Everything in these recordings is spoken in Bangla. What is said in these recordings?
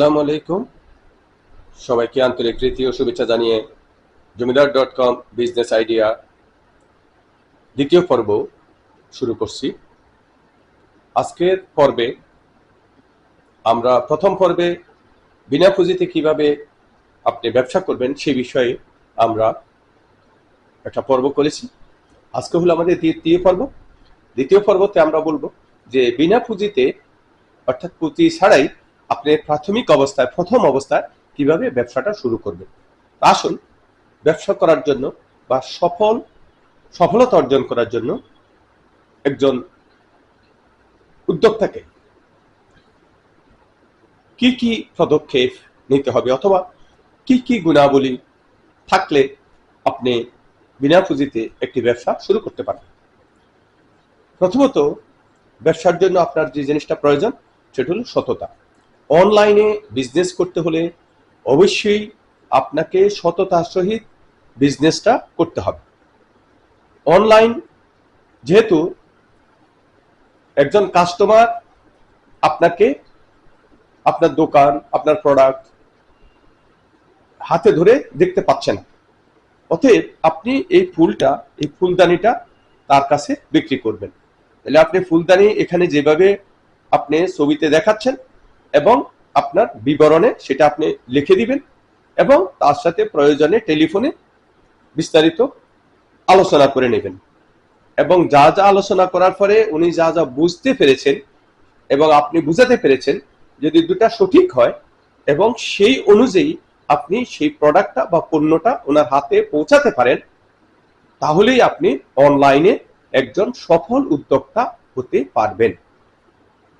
আসসালামু আলাইকুম। সবাইকে আন্তরিক প্রীতি শুভেচ্ছা জানিয়ে Zamindar dot com business idea দ্বিতীয় পর্ব শুরু করছি। আজকের পর্বে আমরা প্রথম পর্বে বিনা পুঁজিতে কীভাবে আপনি ব্যবসা করবেন সে বিষয়ে আমরা একটা পর্ব করেছি। আজকে হলো আমাদের দ্বিতীয় পর্ব। দ্বিতীয় পর্বতে আমরা বলব যে বিনা পুঁজিতে অর্থাৎ পুঁজি ছাড়াই আপনি প্রাথমিক অবস্থায়, প্রথম অবস্থায় কীভাবে ব্যবসাটা শুরু করবেন? আসুন, ব্যবসা করার জন্য বা সফল, সফলতা অর্জন করার জন্য একজন উদ্যোক্তাকে কি কি পদক্ষেপ নিতে হবে অথবা কি কি গুণাবলী থাকলে আপনি বিনা পুঁজিতে একটি ব্যবসা শুরু করতে পারেন? প্রথমত, ব্যবসার জন্য আপনার যে জিনিসটা প্রয়োজন, সেটা হলো সততা। অনলাইনে বিজনেস করতে হলে অবশ্যই আপনাকে সততার সহিত বিজনেসটা করতে হবে। অনলাইন যেহেতু একজন কাস্টমার আপনাকে আপনার দোকান, আপনার প্রোডাক্ট হাতে ধরে দেখতে পাচ্ছেন অতএব আপনি এই ফুলটা, এই ফুলদানিটা তার কাছে বিক্রি করবেন। তাহলে আপনি ফুলদানি এখানে যেভাবে আপনি ছবিতে দেখাচ্ছেন এবং আপনার বিবরণে সেটা আপনি লিখে দিবেন এবং তার সাথে প্রয়োজনে টেলিফোনে বিস্তারিত আলোচনা করে নেবেন। এবং যা যা আলোচনা করার পরে উনি যা যা বুঝতে পেরেছেন এবং আপনি বুঝাতে পেরেছেন, যদি দুটা সঠিক হয় এবং সেই অনুযায়ী আপনি সেই প্রোডাক্টটা বা পণ্যটা ওনার হাতে পৌঁছাতে পারেন, তাহলেই আপনি অনলাইনে একজন সফল উদ্যোক্তা হতে পারবেন।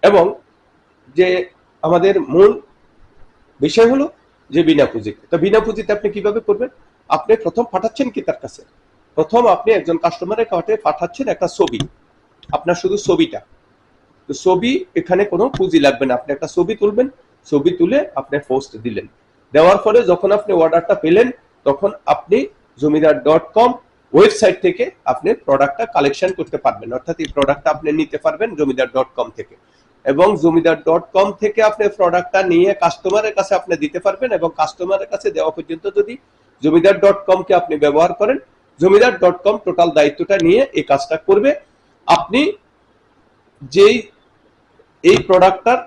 এবং যে আমাদের মূল বিষয় হলো যে বিনা পুঁজিতে। তো বিনা পুঁজিতে আপনি কীভাবে করবেন? আপনি প্রথম পাঠাচ্ছেন কি তার কাছে? প্রথম আপনি একজন কাস্টমারের কাছে পাঠাচ্ছেন একটা ছবি। আপনার শুধু ছবিটা। তো ছবি, এখানে কোনো পুঁজি লাগবে না। আপনি একটা ছবি তুলবেন। ছবি তুলে আপনি পোস্ট দিলেন। দেওয়ার ফলে যখন আপনি অর্ডারটা পেলেন, তখন আপনি জমিদার ডট কম ওয়েবসাইট থেকে আপনি প্রোডাক্টটা কালেকশন করতে পারবেন। অর্থাৎ এই প্রোডাক্টটা আপনি নিতে পারবেন জমিদার ডট কম থেকে। এবং জমিদার ডট কম থেকে আপনি প্রোডাক্টটা নিয়ে কাস্টমারের কাছে আপনি দিতে পারবেন এবং কাস্টমারের কাছে দেওয়া পর্যন্ত যদি জমিদার ডট কমকে আপনি ব্যবহার করেন, জমিদার ডট কম টোটাল দায়িত্বটা নিয়ে এই কাজটা করবে। আপনি যেই, এই প্রোডাক্টটার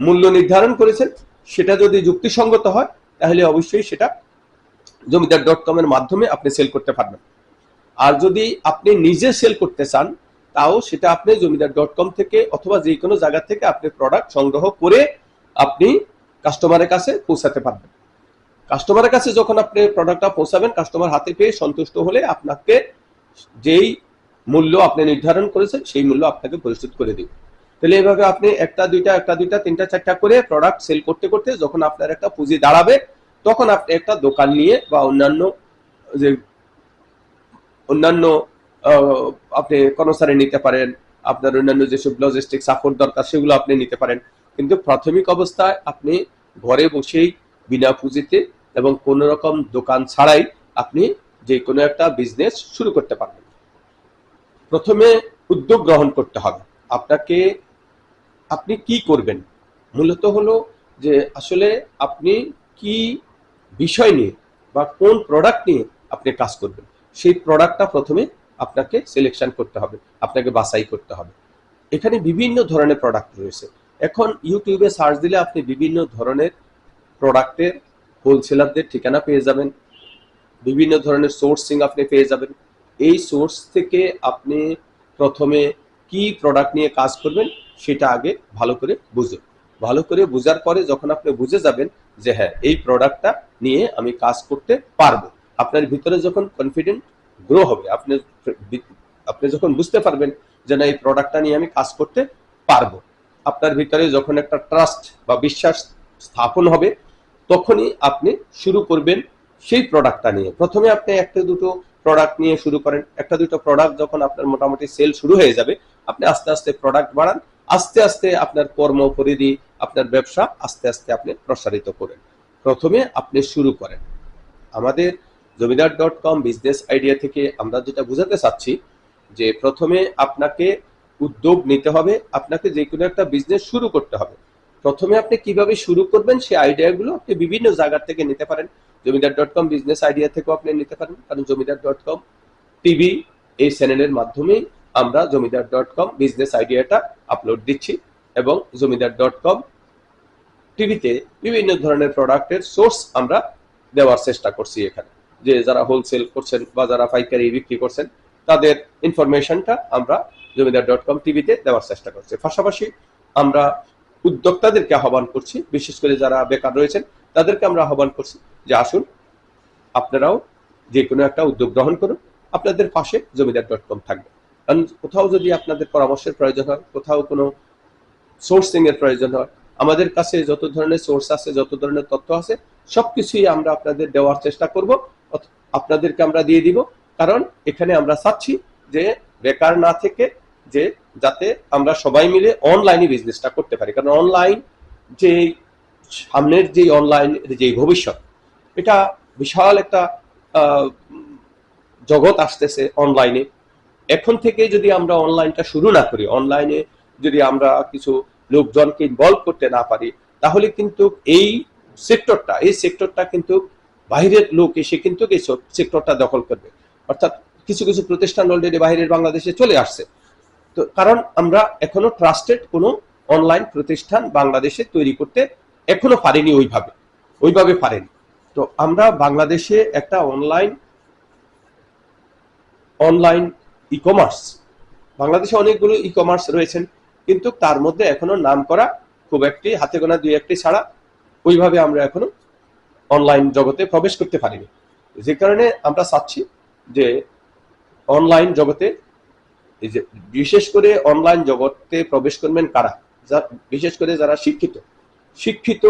মূল্য নির্ধারণ করেছেন, সেটা যদি যুক্তিসঙ্গত হয়, তাহলে অবশ্যই সেটা জমিদার ডট কমের মাধ্যমে আপনি সেল করতে পারবেন। আর যদি আপনি নিজে সেল করতে চান তাও সেটা আপনি জমিদার ডট কম থেকে অথবা যে কোনো জায়গা থেকে আপনি প্রোডাক্ট সংগ্রহ করে আপনি কাস্টমারের কাছে পৌঁছাতে পারবেন। কাস্টমারের কাছে যখন আপনি প্রোডাক্টটা পৌঁছাবেন কাস্টমার হাতে পেয়ে সন্তুষ্ট হলে আপনাকে যেই মূল্য আপনি নির্ধারণ করেছেন, সেই মূল্য আপনাকে পরিশোধ করে দিবে। তাহলে এভাবে আপনি একটা, দুইটা একটা, দুইটা, তিনটা, চারটা করে প্রোডাক্ট সেল করতে করতে যখন আপনার একটা পুঁজি দাঁড়াবে, তখন আপনি একটা দোকান নিয়ে বা অন্যান্য যে অন্যান্য আপনি কর্মচারী নিতে পারেন, আপনার অন্যান্য যেসব লজিস্টিক সাপোর্ট দরকার, সেগুলো আপনি নিতে পারেন। কিন্তু প্রাথমিক অবস্থায় আপনি ঘরে বসেই বিনা পুঁজিতে এবং কোনো রকম দোকান ছাড়াই আপনি যে কোনো একটা বিজনেস শুরু করতে পারবেন। প্রথমে উদ্যোগ গ্রহণ করতে হবে। আপনাকে, আপনি কি করবেন? মূলত হলো যে আসলে আপনি কি বিষয় নিয়ে বা কোন প্রোডাক্ট নিয়ে আপনি কাজ করবেন? সেই প্রোডাক্টটা প্রথমে আপনাকে সিলেকশন করতে হবে, আপনাকে বাছাই করতে হবে। এখানে বিভিন্ন ধরনের প্রোডাক্ট রয়েছে। এখন ইউটিউবে সার্চ দিলে আপনি বিভিন্ন ধরনের প্রোডাক্টের হোলসেলারদের ঠিকানা পেয়ে যাবেন। বিভিন্ন ধরনের সোর্সিং আপনি পেয়ে যাবেন। এই সোর্স থেকে আপনি প্রথমে কি প্রোডাক্ট নিয়ে কাজ করবেন সেটা আগে ভালো করে বুঝুন ভালো করে বুঝার পরে যখন আপনি বুঝে যাবেন যে হ্যাঁ এই প্রোডাক্টটা নিয়ে আমি কাজ করতে পারব। আপনার ভিতরে যখন কনফিডেন্ট গ্রো হবে। আপনি আপনি যখন বুঝতে পারবেন যে না, এই প্রোডাক্টটা নিয়ে আমি কাজ করতে পারব, আপনার ভিতরে যখন একটা ট্রাস্ট বা বিশ্বাস স্থাপন হবে, তখনই আপনি শুরু করবেন সেই প্রোডাক্টটা নিয়ে। প্রথমে আপনি একটা দুটো প্রোডাক্ট নিয়ে শুরু করেন। একটা দুটো প্রোডাক্ট যখন আপনার মোটামুটি সেল শুরু হয়ে যাবে, আপনি আস্তে আস্তে প্রোডাক্ট বাড়ান, আস্তে আস্তে আপনার কর্ম, পরিধি, আপনার ব্যবসা আস্তে আস্তে আপনি প্রসারিত করেন। প্রথমে আপনি শুরু করেন। আমাদের Zamindar dot com business idea থেকে আমরা যেটা বোঝাতে চাচ্ছি, যে প্রথমে আপনাকে উদ্যোগ নিতে হবে, আপনাকে যে কোনো একটা বিজনেস শুরু করতে হবে। প্রথমে আপনি কীভাবে শুরু করবেন সেই আইডিয়াগুলো আপনি বিভিন্ন জায়গা থেকে নিতে পারেন। Zamindar dot com business idea থেকেও আপনি নিতে পারেন, কারণ জমিদার ডট কম টিভি এই চ্যানেলের মাধ্যমে আমরা জমিদার ডট কম বিজনেস আইডিয়াটা আপলোড দিচ্ছি এবং জমিদার ডট কম টিভিতে বিভিন্ন ধরনের প্রোডাক্টের সোর্স আমরা দেওয়ার চেষ্টা করছি এখানে। যে যারা হোলসেল করছেন বা যারা পাইকারি বিক্রি করছেন, তাদের ইনফরমেশনটা আমরা জমিদার ডট কম টিভিতে দেওয়ার চেষ্টা করছি। পাশাপাশি আমরা উদ্যোক্তাদেরকে আহ্বান করছি, বিশেষ করে যারা বেকার রয়েছেন, তাদেরকে আমরা আহ্বান করছি যে আসুন, আপনারাও যে কোনো একটা উদ্যোগ গ্রহণ করুন, আপনাদের পাশে জমিদার ডট কম থাকবে। কারণ কোথাও যদি আপনাদের পরামর্শের প্রয়োজন হয়, কোথাও কোনো সোর্সিং এর প্রয়োজন হয়, আমাদের কাছে যত ধরনের সোর্স আছে, যত ধরনের তথ্য আছে, সবকিছুই আমরা আপনাদের দেওয়ার চেষ্টা করব। আপনাদেরকে আমরা দিয়ে দিব। কারণ এখানে আমরা চাচ্ছি যে বেকার না থেকে যে যাতে আমরা সবাই মিলে অনলাইনে বিজনেসটা করতে পারি। কারণ অনলাইন যে সামনের যে অনলাইন, যে ভবিষ্যৎ, এটা বিশাল একটা জগৎ আসতেছে অনলাইনে। এখন থেকে যদি আমরা অনলাইনটা শুরু না করি, অনলাইনে যদি আমরা কিছু লোকজনকে ইনভলভ করতে না পারি, তাহলে কিন্তু এই সেক্টরটা এই সেক্টরটা কিন্তু বাইরের লোক এসে কিন্তু সেক্টরটা দখল করবে। অর্থাৎ কিছু কিছু প্রতিষ্ঠান অলরেডি বাইরের বাংলাদেশে চলে আসছে। তো কারণ আমরা এখনও ট্রাস্টেড কোনো অনলাইন প্রতিষ্ঠান বাংলাদেশে তৈরি করতে এখনও পারিনি ওইভাবে। ওইভাবে পারেনি। তো আমরা বাংলাদেশে একটা অনলাইন অনলাইন ই কমার্স বাংলাদেশে অনেকগুলো ই কমার্স রয়েছেন, কিন্তু তার মধ্যে এখনও নাম করা খুব একটি, হাতে গোনা দুই একটি ছাড়া ওইভাবে আমরা এখনও অনলাইন জগতে প্রবেশ করতে পারিনি। যে কারণে আমরা চাচ্ছি যে অনলাইন জগতে এই যে বিশেষ করে অনলাইন জগতে প্রবেশ করবেন কারা? যা- বিশেষ করে যারা শিক্ষিত। শিক্ষিত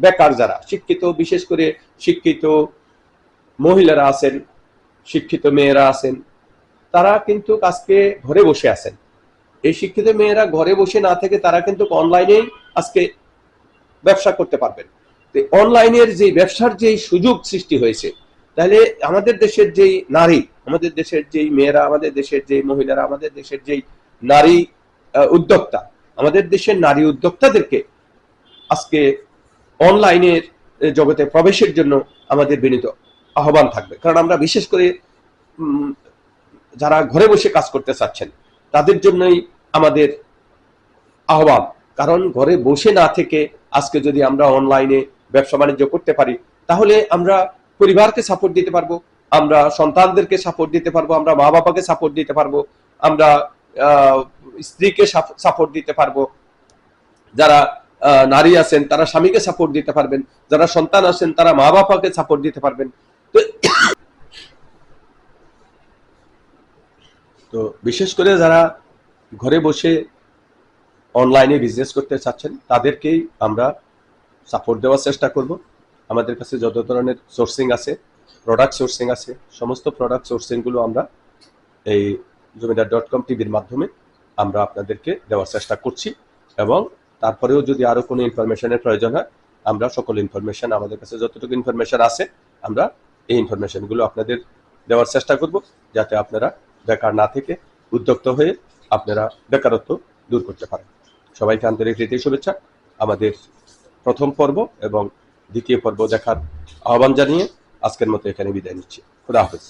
বেকার যারা, শিক্ষিত বিশেষ করে শিক্ষিত মহিলারা আছেন, শিক্ষিত মেয়েরা আছেন, তারা কিন্তু আজকে ঘরে বসে আছেন। এই শিক্ষিত মেয়েরা ঘরে বসে না থেকে তারা কিন্তু অনলাইনেই আজকে ব্যবসা করতে পারবেন। অনলাইনের যে ব্যবসার যে সুযোগ সৃষ্টি হয়েছে, তাহলে আমাদের দেশের যেই নারী, আমাদের দেশের যেই মেয়েরা, আমাদের দেশের যেই মহিলারা, আমাদের দেশের যেই নারী উদ্যোক্তা, আমাদের দেশের নারী উদ্যোক্তাদেরকে আজকে অনলাইনের জগতে প্রবেশের জন্য আমাদের বিনীত আহ্বান থাকবে। কারণ আমরা বিশেষ করে যারা ঘরে বসে কাজ করতে চাচ্ছেন, তাদের জন্যই আমাদের আহ্বান। কারণ ঘরে বসে না থেকে আজকে যদি আমরা অনলাইনে ব্যবসা বাণিজ্য করতে পারি, তাহলে আমরা পরিবারকে সাপোর্ট দিতে পারব, আমরা সন্তানদেরকে সাপোর্ট দিতে পারব, আমরা মা বাবাকে সাপোর্ট দিতে পারব, আমরা স্ত্রীকে সাপোর্ট দিতে পারব। যারা নারী আছেন, তারা স্বামীকে সাপোর্ট দিতে পারবেন, যারা সন্তান আছেন, তারা মা বাবাকে সাপোর্ট দিতে পারবেন। তো তো বিশেষ করে যারা ঘরে বসে অনলাইনে বিজনেস করতে চাচ্ছেন, তাদেরকেই আমরা সাপোর্ট দেওয়ার চেষ্টা করব। আমাদের কাছে যত ধরনের সোর্সিং আছে প্রোডাক্ট সোর্সিং আছে, সমস্ত প্রোডাক্ট সোর্সিংগুলো আমরা এই জমিদার ডট কম টিভির মাধ্যমে আমরা আপনাদেরকে দেওয়ার চেষ্টা করছি এবং তারপরেও যদি আরও কোনো ইনফরমেশনের প্রয়োজন হয়, আমরা সকল ইনফরমেশন আমাদের কাছে যতটুকু ইনফরমেশন আছে, আমরা এই ইনফরমেশনগুলো আপনাদের দেওয়ার চেষ্টা করব যাতে আপনারা বেকার না থেকে উদ্যোক্ত হয়ে আপনারা বেকারত্ব দূর করতে পারেন। সবাইকে আন্তরিক রীতি শুভেচ্ছা। আমাদের প্রথম পর্ব এবং দ্বিতীয় পর্ব দেখার আহ্বান জানিয়ে আজকের মতো এখানে বিদায় নিচ্ছি। খুদা হাফেজ।